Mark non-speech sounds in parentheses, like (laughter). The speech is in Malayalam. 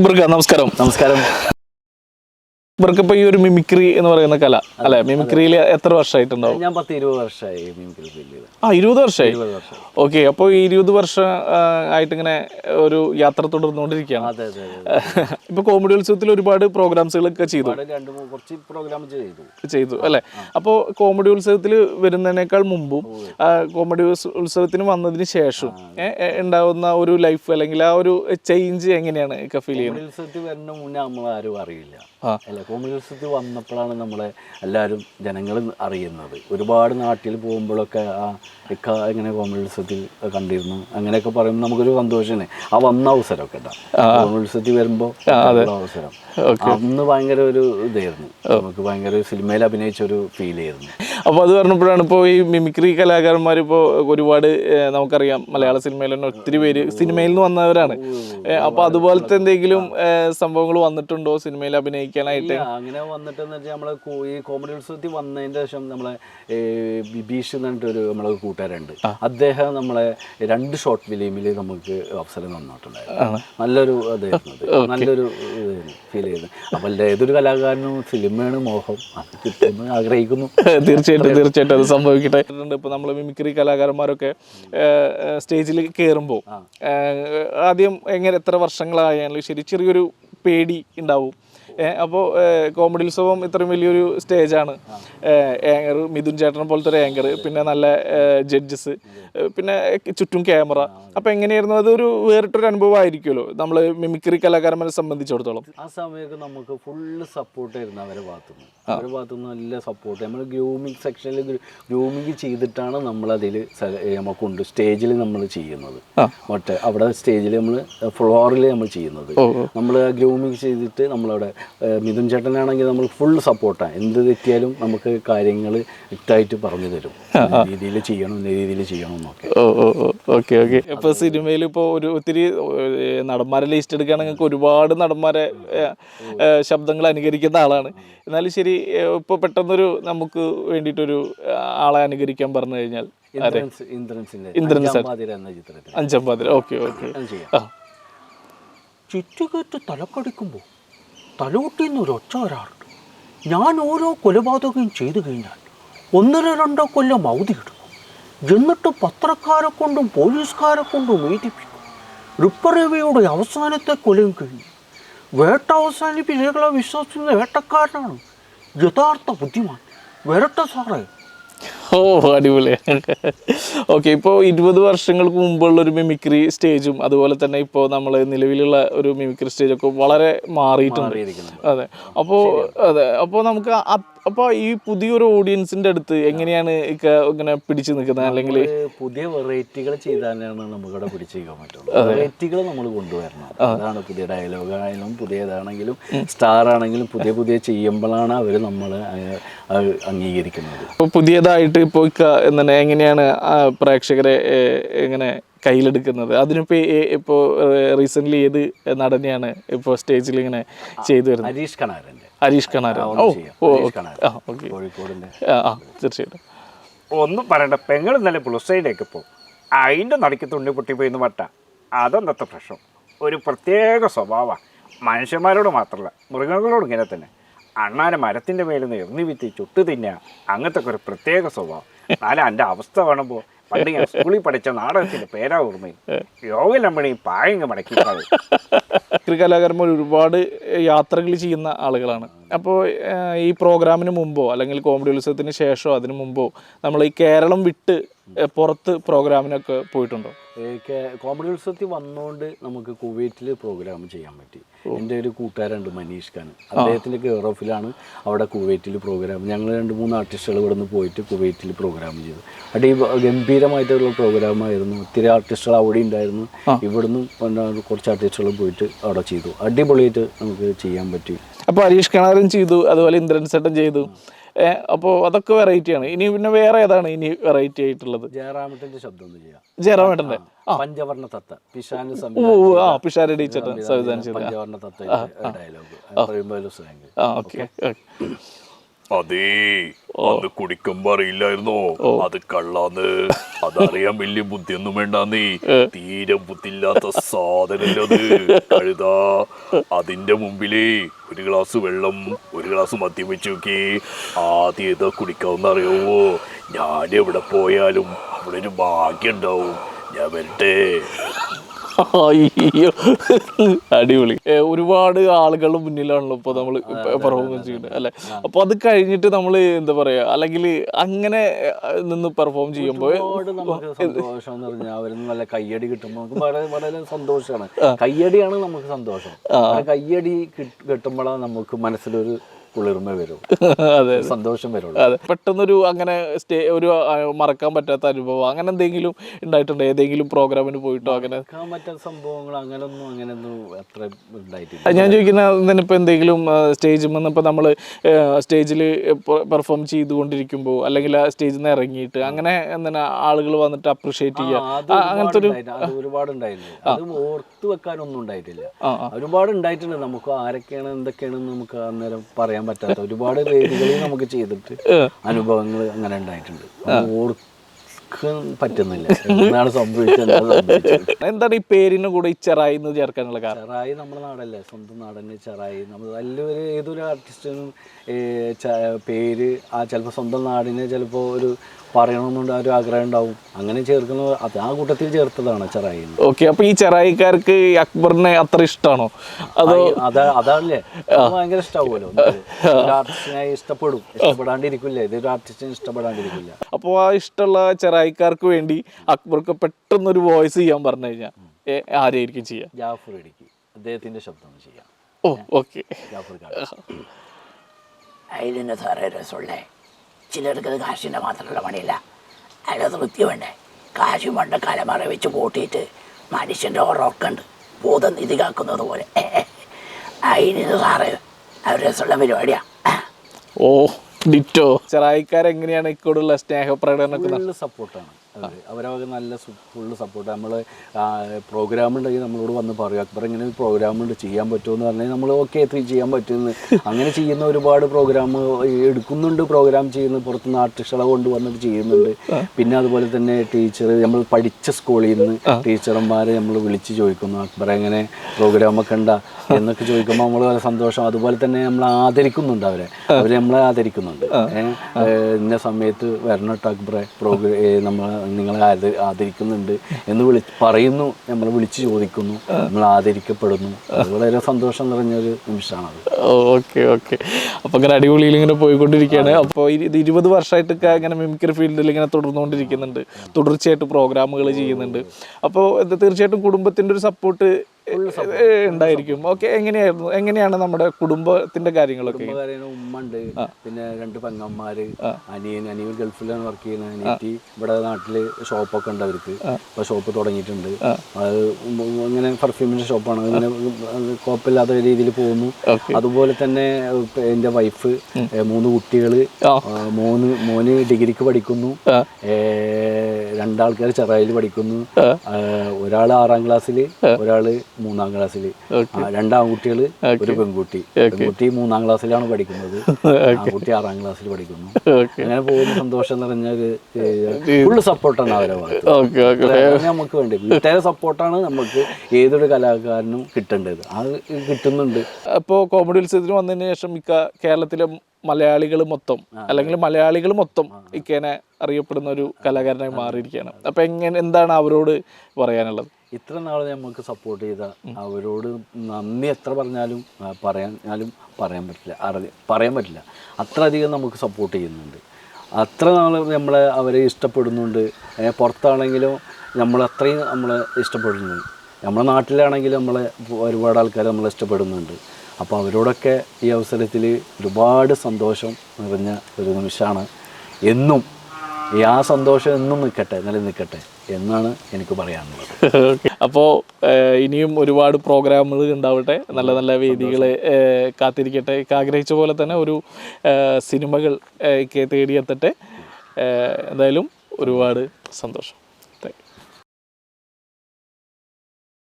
നമസ്കാരം. നമസ്കാരം. ഇപ്പൊ ഈ ഒരു മിമിക്രി എന്ന് പറയുന്ന കല അല്ലെ? മിമിക്രിയിൽ എത്ര വർഷമായിട്ടുണ്ടാവും ഞാൻ പത്ത് ഇരുപത് വർഷമായി മിമിക്രി ഫീൽഡ് ആ ഇരുപത് വർഷമായി. ഓക്കെ അപ്പോൾ ഈ ഇരുപത് വർഷം ആയിട്ട് ഇങ്ങനെ ഒരു യാത്ര തുടർന്നുകൊണ്ടിരിക്കുകയാണ്. (laughs) ഇപ്പൊ കോമഡി ഉത്സവത്തിൽ ഒരുപാട് പ്രോഗ്രാംസുകളൊക്കെ ചെയ്തു. കുറച്ച് പ്രോഗ്രാം ചെയ്തു. ചെയ്തു അല്ലെ? അപ്പോ കോമഡി ഉത്സവത്തിൽ വരുന്നതിനേക്കാൾ മുമ്പും കോമഡി ഉത്സ- ഉത്സവത്തിന് വന്നതിന് ശേഷം ഉണ്ടാവുന്ന ഒരു ലൈഫ് അല്ലെങ്കിൽ ആ ഒരു ചേഞ്ച് എങ്ങനെയാണ്? ഒക്കെ ഫീൽ ചെയ്യുന്നത്. ഉത്സവത്തിൽ വരുന്ന മുന്നേ നമ്മൾ ആരും അറിയില്ല അല്ല വന്നപ്പോഴാണ് നമ്മളെ എല്ലാവരും ജനങ്ങൾ അറിയുന്നത്. ഒരുപാട് നാട്ടിൽ പോകുമ്പോഴൊക്കെ ആ ഇക്ക ഇങ്ങനെ കോമഡി ഉത്സവത്തിൽ കണ്ടിരുന്നു. അങ്ങനെയൊക്കെ പറയുമ്പോൾ നമുക്കൊരു സന്തോഷമാണ് ആ വന്ന അവസരമൊക്കെ ഉണ്ടാവും വരുമ്പോൾ അവസരം. അന്ന് ഭയങ്കര ഒരു ഇതായിരുന്നു. നമുക്ക് ഭയങ്കര സിനിമയിൽ അഭിനയിച്ച ഒരു ഫീൽ ആയിരുന്നു. അപ്പോൾ അത് പറഞ്ഞപ്പോഴാണ് ഇപ്പോൾ ഈ മിമിക്രി കലാകാരന്മാർ ഇപ്പോൾ ഒരുപാട് നമുക്കറിയാം മലയാള സിനിമയിൽ തന്നെ ഒത്തിരി പേര് സിനിമയിൽ നിന്ന് വന്നവരാണ്. അപ്പോൾ അതുപോലത്തെ എന്തെങ്കിലും സംഭവങ്ങൾ വന്നിട്ടുണ്ടോ സിനിമയിൽ അഭിനയിക്കാനായിട്ട്? അങ്ങനെ വന്നിട്ടെന്ന് വെച്ചാൽ നമ്മളെ ഈ കോമഡി ഉത്സവത്തിൽ വന്നതിന്റെ ശേഷം നമ്മളെ ബിബീഷ് എന്ന് പറഞ്ഞിട്ടൊരു നമ്മളെ കൂട്ടുകാരുണ്ട്. അദ്ദേഹം നമ്മളെ രണ്ട് ഷോർട്ട് ഫിലിമിൽ നമുക്ക് അവസരം തന്നിട്ടുണ്ടായിരുന്നു. നല്ലൊരു അതായിരുന്നു നല്ലൊരു ഫീൽ ചെയ്തു. അപ്പോൾ ഏതൊരു കലാകാരനും സിനിമയാണ് മോഹം. അത് കിട്ടുമെന്ന് ആഗ്രഹിക്കുന്നു. (laughs) തീർച്ചയായിട്ടും തീർച്ചയായിട്ടും അത് സംഭവിക്കട്ടെ. ഇപ്പൊ നമ്മൾ മിമിക്രി കലാകാരന്മാരൊക്കെ സ്റ്റേജിൽ കയറുമ്പോൾ ആദ്യം എങ്ങനെ എത്ര വർഷങ്ങളായാലും ശരി ചെറിയൊരു പേടി ഉണ്ടാവും. അപ്പോൾ കോമഡി ഉത്സവം ഇത്രയും വലിയൊരു സ്റ്റേജാണ് ആങ്കർ മിഥുൻ ചേട്ടനെ പോലത്തെ ഒരു ഏങ്കർ പിന്നെ നല്ല ജഡ്ജസ് പിന്നെ ചുറ്റും ക്യാമറ അപ്പോൾ എങ്ങനെയായിരുന്നു? അതൊരു വേറിട്ടൊരു അനുഭവം ആയിരിക്കുമല്ലോ നമ്മൾ മിമിക്രി കലാകാരന്മാരെ സംബന്ധിച്ചിടത്തോളം. ആ സമയത്ത് നമുക്ക് ഫുള്ള് സപ്പോർട്ട് ആയിരുന്നു അവരുടെ ഭാഗത്തുനിന്ന്. അവരുടെ ഭാഗത്തുനിന്ന് നല്ല സപ്പോർട്ട് നമ്മൾ ഗ്രൂമിങ് സെക്ഷനിൽ ഗ്രൂമിങ് ചെയ്തിട്ടാണ് നമ്മൾ അതിൽ നമുക്കുണ്ട് സ്റ്റേജിൽ നമ്മൾ ചെയ്യുന്നത്. മറ്റേ അവിടെ സ്റ്റേജിൽ നമ്മൾ ഫ്ലോറിൽ നമ്മൾ ചെയ്യുന്നത്. നമ്മൾ ഗ്രൂമിങ് ചെയ്തിട്ട് നമ്മളവിടെ മിഥുൻ ചേട്ടനാണെങ്കിൽ നമ്മൾ ഫുൾ സപ്പോർട്ടാണ് എന്ത് തെറ്റിയാലും നമുക്ക് കാര്യങ്ങൾ വ്യക്തമായിട്ട് പറഞ്ഞു തരും. രീതിയിൽ ചെയ്യണം ഇന്ന രീതിയിൽ ചെയ്യണം എന്നൊക്കെ. ഓ ഓ ഓ. Okay okay. ഇപ്പോൾ സിനിമയിൽ ഇപ്പോൾ ഒരു ഒത്തിരി നടന്മാരെ ലിസ്റ്റ് എടുക്കുകയാണെങ്കിൽ ഒരുപാട് നടന്മാരെ ശബ്ദങ്ങൾ അനുകരിക്കുന്ന ആളാണ്. എന്നാലും ശരി ഇപ്പോൾ പെട്ടെന്നൊരു നമുക്ക് വേണ്ടിയിട്ടൊരു ആളെ അനുകരിക്കാൻ പറഞ്ഞു കഴിഞ്ഞാൽ ഇന്ദ്രൻസ് ഇന്ദ്രൻസ് അഞ്ചാം പാതിര ചിത്രത്തിൽ അഞ്ചമ്പാതിര ഓക്കെ ഓക്കെ. ചുറ്റുകേറ്റ് തലക്കടിക്കുമ്പോൾ തലകുട്ടിന്ന് ഒരു ഒച്ച വരാറുണ്ട് ഞാൻ ഓരോ കൊലപാതകം ചെയ്തു കഴിഞ്ഞാൽ ഒന്നര രണ്ടോ കൊല്ലം അവധി എടുക്കും എന്നിട്ട് പത്രക്കാരെ കൊണ്ടും പോലീസുകാരെ കൊണ്ടും എഴുതിപ്പിക്കും. റിപ്പറേവിയുടെ അവസാനത്തെ കൊലയും കഴിഞ്ഞു വേട്ട അവസാനിപ്പിച്ച് ഇരകളെ വിശ്വസിക്കുന്ന വേട്ടക്കാരനാണ് യഥാർത്ഥ ബുദ്ധിമാൻ. വരട്ടെ സാറേ. ഓ അടിപൊളി. ഓക്കെ ഇപ്പോൾ ഇരുപത് വർഷങ്ങൾക്ക് മുമ്പുള്ള ഒരു മിമിക്രി സ്റ്റേജും അതുപോലെ തന്നെ ഇപ്പോൾ നമ്മൾ നിലവിലുള്ള ഒരു മിമിക്രി സ്റ്റേജൊക്കെ വളരെ മാറിയിട്ടുണ്ട്. അതെ. അപ്പോൾ അതെ. അപ്പോൾ നമുക്ക് അപ്പോൾ ഈ പുതിയൊരു ഓഡിയൻസിന്റെ അടുത്ത് എങ്ങനെയാണ് ഇങ്ങനെ പിടിച്ചു നിൽക്കുന്നത്? അല്ലെങ്കിൽ പുതിയ വെറൈറ്റികൾ ചെയ്താലാണ് നമുക്കിവിടെ നിൽക്കാൻ പറ്റുള്ളൂ. വെറൈറ്റികൾ നമ്മൾ കൊണ്ടുവരണം. അതാണ് പുതിയ ഡയലോഗ് ആയാലും പുതിയതാണെങ്കിലും സ്റ്റാർ ആണെങ്കിലും പുതിയ പുതിയ ചെയ്യുമ്പോഴാണ് അവർ നമ്മൾ അംഗീകരിക്കുന്നത്. ഇപ്പോൾ പുതിയതായിട്ട് ഇപ്പോൾ എന്താ എന്താണ് എങ്ങനെയാണ് പ്രേക്ഷകരെ എങ്ങനെ കയ്യിലെടുക്കുന്നത്? അതിനിപ്പോൾ ഇപ്പോ റീസെന്റ്ലി ഏത് നടനെയാണ് ഇപ്പോ സ്റ്റേജിൽ ഇങ്ങനെ ചെയ്തു വരുന്നത്? ഹരീഷ് കണാരന്റെ. ഹരീഷ് കണാര ഓ. ആ കോഴിക്കോടിന്റെ. തീർച്ചയായിട്ടും. ഒന്നും പറയണ്ട. പെങ്ങൾ ഇന്നലെ പുളിസൈഡിലേക്ക് പോകും അതിന്റെ നടുക്ക് തുണ്ണി പൊട്ടിപ്പോയി എന്ന് വട്ട അതെന്നത്തെ പ്രശ്നം. ഒരു പ്രത്യേക സ്വഭാവമാണ് മനുഷ്യന്മാരോട് മാത്രമല്ല മൃഗങ്ങളോട് ഇങ്ങനെ തന്നെ. അണ്ണാനെ മരത്തിന്റെ മേലിൽ നിന്ന് എറിഞ്ഞു വിത്തി ചുട്ടു തിന്നുക അങ്ങനത്തെ ഒരു പ്രത്യേക സ്വഭാവം. എന്നാലും എന്റെ അവസ്ഥ കാണുമ്പോൾ പണ്ട് ഞാൻ (laughs) സ്കൂളിൽ പഠിച്ച നാടകത്തിന്റെ പേരാ ഓർമ്മയും യോഗലമ്മണി പായങ്ങ് മടക്കി മിമിക്രി (laughs) കലാകാരന്മാർ ഒരുപാട് യാത്രകൾ ചെയ്യുന്ന ആളുകളാണ്. അപ്പോൾ ഈ പ്രോഗ്രാമിന് മുമ്പോ അല്ലെങ്കിൽ കോമഡി ഉത്സവത്തിന് ശേഷമോ അതിനു മുമ്പോ നമ്മൾ ഈ കേരളം വിട്ട് പുറത്ത് പ്രോഗ്രാമിനൊക്കെ പോയിട്ടുണ്ടോ? കോമഡി ഉത്സവത്തിൽ വന്നുകൊണ്ട് നമുക്ക് കുവൈറ്റിൽ പ്രോഗ്രാം ചെയ്യാൻ പറ്റി. എന്റെ ഒരു കൂട്ടുകാരുണ്ട് മനീഷ് ഖാൻ. അദ്ദേഹത്തിന്റെ കെയർ ഓഫിലാണ് അവിടെ കുവൈറ്റിൽ പ്രോഗ്രാം ഞങ്ങൾ രണ്ട് മൂന്ന് ആർട്ടിസ്റ്റുകൾ ഇവിടെ നിന്ന് പോയിട്ട് കുവൈറ്റിൽ പ്രോഗ്രാം ചെയ്തു. അടി ഗംഭീരമായിട്ടുള്ള പ്രോഗ്രാമായിരുന്നു ഒത്തിരി ആർട്ടിസ്റ്റുകൾ അവിടെ ഉണ്ടായിരുന്നു. ഇവിടുന്ന് കുറച്ച് ആർട്ടിസ്റ്റുകൾ പോയിട്ട് അവിടെ ചെയ്തു. അടിപൊളിയായിട്ട് നമുക്ക് ചെയ്യാൻ പറ്റി. അപ്പോൾ ഹരീഷ് കണാരൻ ചെയ്തു അതുപോലെ ഇന്ദ്രൻ സേട്ടൻ ചെയ്തു. അപ്പോൾ അതൊക്കെ വെറൈറ്റിയാണ് ഇനി പിന്നെ വേറെ ഏതാണ് ഇനി വെറൈറ്റി ആയിട്ടുള്ളത്? ജയറാമത്തിന്റെ ശബ്ദം ഒന്ന് ചെയ്യാം. ജയറാമേട്ടന്റെ. ആ പഞ്ചവർണ തത്ത. പിഷാന് ആ പിഷാര ടീച്ചർ സംവിധാനം ചെയ്ത പഞ്ചവർണ തത്ത ഡയലോഗ് പറയുമ്പോൾ അത് അതേ അത് കുടിക്കുമ്പോ അറിയില്ലായിരുന്നോ? അത് കള്ളാന്ന്. അതറിയാൻ വലിയ ബുദ്ധിയൊന്നും വേണ്ടാന്നേ തീരെ ബുദ്ധിയില്ലാത്ത സാധനല്ലത് കഴുതാ. അതിന്റെ മുമ്പിലേ ഒരു ഗ്ലാസ് വെള്ളം ഒരു ഗ്ലാസ് മദ്യം വെച്ച് നോക്കി. ആദ്യം ഏതാ കുടിക്കാവുന്ന അറിയാവോ? ഞാൻ എവിടെ പോയാലും അവിടെ ഒരു ഭാഗ്യം ഉണ്ടാവും ഞാൻ വരട്ടെ. അയ്യോ. അടിപൊളി. ഒരുപാട് ആളുകളുടെ മുന്നിലാണല്ലോ ഇപ്പൊ നമ്മൾ പെർഫോമൻസ് ചെയ്യുന്നത് അല്ലെ? അപ്പൊ അത് കഴിഞ്ഞിട്ട് നമ്മൾ എന്താ പറയാ അല്ലെങ്കിൽ അങ്ങനെ നിന്ന് പെർഫോം ചെയ്യുമ്പോൾ സന്തോഷം എന്ന് പറഞ്ഞാൽ അവരിന്ന് നല്ല കയ്യടി കിട്ടുമ്പോൾ നമുക്ക് വളരെ വളരെ സന്തോഷമാണ് കയ്യടിയാണ് നമുക്ക് സന്തോഷം. കയ്യടി കിട്ടുമ്പോഴാണ് നമുക്ക് മനസ്സിലൊരു കുളിർമ വരും. (laughs) അതെ സന്തോഷം വരുള്ളൂ. അതെ. പെട്ടെന്നൊരു അങ്ങനെ സ്റ്റേ ഒരു മറക്കാൻ പറ്റാത്ത അനുഭവം അങ്ങനെ എന്തെങ്കിലും ഉണ്ടായിട്ടുണ്ടോ? ഏതെങ്കിലും പ്രോഗ്രാമിന് പോയിട്ടോ അങ്ങനെ? പറ്റാത്ത സംഭവങ്ങൾ അങ്ങനൊന്നും അങ്ങനെയൊന്നും അത്ര ഉണ്ടായിട്ടില്ല. ഞാൻ ചോദിക്കുന്ന ഇപ്പൊ എന്തെങ്കിലും സ്റ്റേജിൽ നിന്ന് ഇപ്പൊ നമ്മൾ സ്റ്റേജിൽ പെർഫോം ചെയ്തുകൊണ്ടിരിക്കുമ്പോൾ അല്ലെങ്കിൽ ആ സ്റ്റേജിൽ നിന്ന് ഇറങ്ങിയിട്ട് അങ്ങനെ എന്താണ് ആളുകൾ വന്നിട്ട് അപ്രിഷിയേറ്റ് ചെയ്യുക അങ്ങനത്തെ ഒരു ഒരുപാട് ഉണ്ടായിട്ടുണ്ട്. അത് ഒരുപാട് ഉണ്ടായിരുന്നു അത് ഓർത്ത് വെക്കാനൊന്നും ഉണ്ടായിട്ടില്ല. ഒരുപാട് ഉണ്ടായിട്ടുണ്ട് നമുക്ക് ആരൊക്കെയാണ് എന്തൊക്കെയാണെന്ന് നമുക്ക് അന്നേരം പറയാൻ പറ്റാത്ത ഒരുപാട് വേദികളിൽ നമുക്ക് ചെയ്തിട്ട് അനുഭവങ്ങൾ അങ്ങനെ ഉണ്ടായിട്ടുണ്ട്. പറ്റുന്നില്ല. എന്താണ് സംഭവിച്ചത് എന്താണ് ഈ പേരിന് കൂടെ ഈ ചെറായി എന്ന് ചേർക്കാനുള്ള കാരണം? ചെറായി നമ്മുടെ നാടല്ലേ? സ്വന്തം നാടന്നെ ചെറായി. നമ്മൾ നല്ലൊരു ഏതൊരു ആർട്ടിസ്റ്റിനും പേര് ആ ചിലപ്പോൾ സ്വന്തം നാടിനെ ചിലപ്പോൾ ഒരു പറയണമെന്നുണ്ട് ആ ഒരു ആഗ്രഹം ഉണ്ടാവും അങ്ങനെ ചേർക്കുന്ന അത് ആ കൂട്ടത്തിൽ ചേർത്തതാണ് ചെറായി. ഓക്കെ അപ്പൊ ഈ ചെറായിക്കാർക്ക് അക്ബറിനെ അത്ര ഇഷ്ടമാണോ അതോ അതാണല്ലേ. അത് ഭയങ്കര ഇഷ്ടമാവുമല്ലോ ഒരു ആർട്ടിസ്റ്റിനെ ഇഷ്ടപ്പെടും. ഇഷ്ടപ്പെടാണ്ടിരിക്കില്ല? ഇതൊരു ആർട്ടിസ്റ്റിനെ ഇഷ്ടപ്പെടാണ്ടിരിക്കില്ല. അപ്പോൾ ആ ഇഷ്ടമുള്ള ചെറായിക്കാർക്ക് വേണ്ടി അക്ബർക്ക് പെട്ടെന്നൊരു വോയിസ് ചെയ്യാൻ പറഞ്ഞു കഴിഞ്ഞാൽ ആരെയായിരിക്കും ചെയ്യാം? ജാഫർ അടിക്ക് അദ്ദേഹത്തിന്റെ ശബ്ദം ചെയ്യാം. ഓ ഓക്കെ. ജാഫർ അതിന് സാറേ രസമുള്ളേ. ചിലർക്ക് അത് കാശിന്റെ മാത്രമുള്ള പണിയില്ല. അതിന് തൃപ്തി വേണ്ടേ? കാശും വേണ്ട കലമറ വെച്ച് പൂട്ടിയിട്ട് മനുഷ്യന്റെ ഉറക്കുണ്ട്. ഭൂതം നിധി കാക്കുന്നത് പോലെ. അതിന് സാറേ അത് രസമുള്ള പരിപാടിയാണ് ഓ ഡിറ്റോ ചെറായിക്കാരെങ്ങനെയാണ് ഇക്കോടുള്ള സ്നേഹപ്രകടനം സപ്പോർട്ടാണ് അവരവർക്ക് നല്ല ഫുള്ള് സപ്പോർട്ട് നമ്മൾ പ്രോഗ്രാം ഉണ്ടെങ്കിൽ നമ്മളോട് വന്ന് പറയും അക്ബർ ഇങ്ങനെ ഒരു പ്രോഗ്രാം ഉണ്ട് ചെയ്യാൻ പറ്റുമെന്ന് പറഞ്ഞാൽ നമ്മൾ ഓക്കെ എത്തി ചെയ്യാൻ പറ്റുമെന്ന്. അങ്ങനെ ചെയ്യുന്ന ഒരുപാട് പ്രോഗ്രാം എടുക്കുന്നുണ്ട് പ്രോഗ്രാം ചെയ്യുന്ന പുറത്തുനിന്ന് ആർട്ടിസ്റ്റുകളെ കൊണ്ടുവന്നിട്ട് ചെയ്യുന്നുണ്ട്. പിന്നെ അതുപോലെ തന്നെ ടീച്ചർ നമ്മൾ പഠിച്ച സ്കൂളിൽ നിന്ന് ടീച്ചർമാരെ നമ്മൾ വിളിച്ച് ചോദിക്കുന്നു അക്ബർ എങ്ങനെ പ്രോഗ്രാമൊക്കെ ഉണ്ടാ? എന്നൊക്കെ ചോദിക്കുമ്പോൾ നമ്മൾ വളരെ സന്തോഷം. അതുപോലെ തന്നെ നമ്മൾ ആദരിക്കുന്നുണ്ട് അവരെ. അവരെ നമ്മളെ ആദരിക്കുന്നുണ്ട്. ഇന്ന സമയത്ത് വരണം അക്ബറെ പ്രോഗ്രാം നമ്മൾ നിങ്ങളെ ആദ- ആദരിക്കുന്നുണ്ട് എന്ന് വിളി പറയുന്നു നമ്മൾ വിളിച്ച് ചോദിക്കുന്നു നമ്മൾ ആദരിക്കപ്പെടുന്നു. അത് വളരെ സന്തോഷം നിറഞ്ഞൊരു നിമിഷമാണത്. Okay okay. അപ്പൊ ഇങ്ങനെ അടിപൊളിയിൽ ഇങ്ങനെ പോയിക്കൊണ്ടിരിക്കുകയാണ്. അപ്പോൾ ഇത് ഇരുപത് വർഷമായിട്ടൊക്കെ ഇങ്ങനെ മിമിക്രി ഫീൽഡിൽ ഇങ്ങനെ തുടർന്നുകൊണ്ടിരിക്കുന്നുണ്ട്. തുടർച്ചയായിട്ട് പ്രോഗ്രാമുകൾ ചെയ്യുന്നുണ്ട്. അപ്പോൾ ഇത് തീർച്ചയായിട്ടും കുടുംബത്തിന്റെ ഒരു സപ്പോർട്ട് ഉണ്ടായിരിക്കും. ഓക്കെ എങ്ങനെയായിരുന്നു? എങ്ങനെയാണ് നമ്മുടെ കുടുംബത്തിന്റെ കാര്യങ്ങളൊക്കെ? ഉമ്മ ഉണ്ട്. പിന്നെ രണ്ട് പെങ്ങന്മാര് അനിയൻ അനിയൻ ഗൾഫിലാണ് വർക്ക് ചെയ്യുന്നത്. അനിയത്തി ഇവിടെ നാട്ടിൽ ഷോപ്പൊക്കെ ഉണ്ട് അവർക്ക്. ഇപ്പൊ ഷോപ്പ് തുടങ്ങിയിട്ടുണ്ട്. അത് ഇങ്ങനെ പെർഫ്യൂമിന്റെ ഷോപ്പാണ് അങ്ങനെ കുഴപ്പമില്ലാത്ത രീതിയിൽ പോകുന്നു. അതുപോലെ തന്നെ എന്റെ വൈഫ് മൂന്ന് കുട്ടികൾ മൂന്ന് മോന് ഡിഗ്രിക്ക് പഠിക്കുന്നു. രണ്ടാൾക്കാർ ചെറായിൽ പഠിക്കുന്നു. ഒരാൾ ഒരാൾ ആറാം ക്ലാസ്സിൽ ഒരാൾ മൂന്നാം ക്ലാസ്സിൽ രണ്ടാം കുട്ടികൾ ഒരു പെൺകുട്ടി. പെൺകുട്ടി മൂന്നാം ക്ലാസ്സിലാണ് പഠിക്കുന്നത്. കുട്ടി ആറാം ക്ലാസ്സിൽ പഠിക്കുന്നു. അങ്ങനെ പോകുന്ന സന്തോഷം നിറഞ്ഞ ഒരു ഫുള്ള് സപ്പോർട്ടാണ് അവരെ ഭാഗത്ത്. നമുക്ക് വേണ്ടി വീട്ടുകാരെ സപ്പോർട്ടാണ് നമുക്ക് ഏതൊരു കലാകാരനും കിട്ടേണ്ടത്. അത് കിട്ടുന്നുണ്ട്. അപ്പോൾ കോമഡി ഉത്സവത്തിന് വന്നതിന് ശേഷം മിക്ക കേരളത്തിലെ മലയാളികൾ മൊത്തം അല്ലെങ്കിൽ മലയാളികൾ മൊത്തം ഇക്കേനെ അറിയപ്പെടുന്ന ഒരു കലാകാരനായി മാറിയിരിക്കുകയാണ്. അപ്പോൾ എങ്ങനെ എന്താണ് അവരോട് പറയാനുള്ളത്? ഇത്ര നാൾ നമുക്ക് സപ്പോർട്ട് ചെയ്ത അവരോട് നന്ദി എത്ര പറഞ്ഞാലും പറയാനും പറയാൻ പറ്റില്ല. അറി പറയാൻ പറ്റില്ല. അത്ര അധികം നമുക്ക് സപ്പോർട്ട് ചെയ്യുന്നുണ്ട്. അത്ര നാൾ നമ്മൾ അവരെ ഇഷ്ടപ്പെടുന്നുണ്ട്. പുറത്താണെങ്കിലും നമ്മൾ അത്രയും നമ്മളെ ഇഷ്ടപ്പെടുന്നുണ്ട്. നമ്മുടെ നാട്ടിലാണെങ്കിലും നമ്മളെ ഒരുപാട് ആൾക്കാർ നമ്മളെ ഇഷ്ടപ്പെടുന്നുണ്ട്. അപ്പോൾ അവരോടൊക്കെ ഈ അവസരത്തിൽ ഒരുപാട് സന്തോഷം നിറഞ്ഞ ഒരു നിമിഷമാണ് എന്നും ഈ ആ സന്തോഷം എന്നും നിൽക്കട്ടെ നിലനിൽക്കട്ടെ. എന്നാണ് എനിക്ക് പറയാനുള്ളത്. (laughs) അപ്പോൾ ഇനിയും ഒരുപാട് പ്രോഗ്രാമുകൾ ഉണ്ടാവട്ടെ. നല്ല നല്ല വേദികൾ കാത്തിരിക്കട്ടെ. ആഗ്രഹിച്ച പോലെ തന്നെ ഒരു സിനിമകൾ തേടിയെത്തട്ടെ. എന്തായാലും ഒരുപാട് സന്തോഷം.